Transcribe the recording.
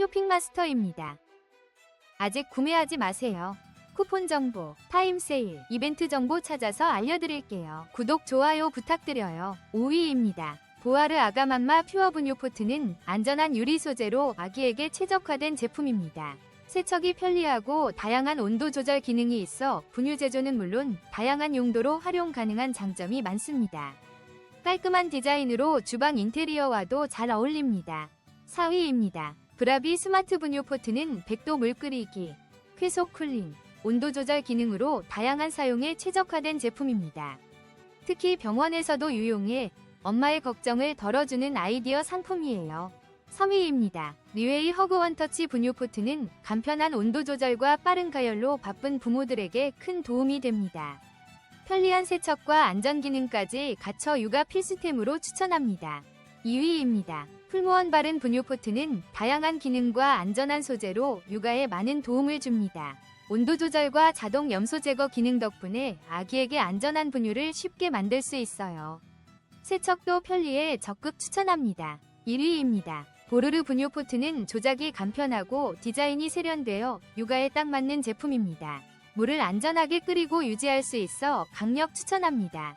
쇼핑마스터입니다. 아직 구매하지 마세요. 쿠폰 정보, 타임 세일, 이벤트 정보 찾아서 알려드릴게요. 구독, 좋아요 부탁드려요. 5위입니다. 보아르 아가맘마 퓨어 분유 포트는 안전한 유리 소재로 아기에게 최적화된 제품입니다. 세척이 편리하고 다양한 온도 조절 기능이 있어 분유 제조는 물론 다양한 용도로 활용 가능한 장점이 많습니다. 깔끔한 디자인으로 주방 인테리어와도 잘 어울립니다. 4위입니다. 브라비 스마트 분유 포트는 100도 물 끓이기, 쾌속 쿨링, 온도 조절 기능으로 다양한 사용에 최적화된 제품입니다. 특히 병원에서도 유용해 엄마의 걱정을 덜어주는 아이디어 상품이에요. 3위입니다. 리웨이 허그 원터치 분유 포트는 간편한 온도 조절과 빠른 가열로 바쁜 부모들에게 큰 도움이 됩니다. 편리한 세척과 안전 기능까지 갖춰 육아 필수템으로 추천합니다. 2위입니다. 풀무원 바른 분유 포트는 다양한 기능과 안전한 소재로 육아에 많은 도움을 줍니다. 온도 조절과 자동 염소 제거 기능 덕분에 아기에게 안전한 분유를 쉽게 만들 수 있어요. 세척도 편리해 적극 추천합니다. 1위입니다. 보르르 분유 포트는 조작이 간편하고 디자인이 세련되어 육아에 딱 맞는 제품입니다. 물을 안전하게 끓이고 유지할 수 있어 강력 추천합니다.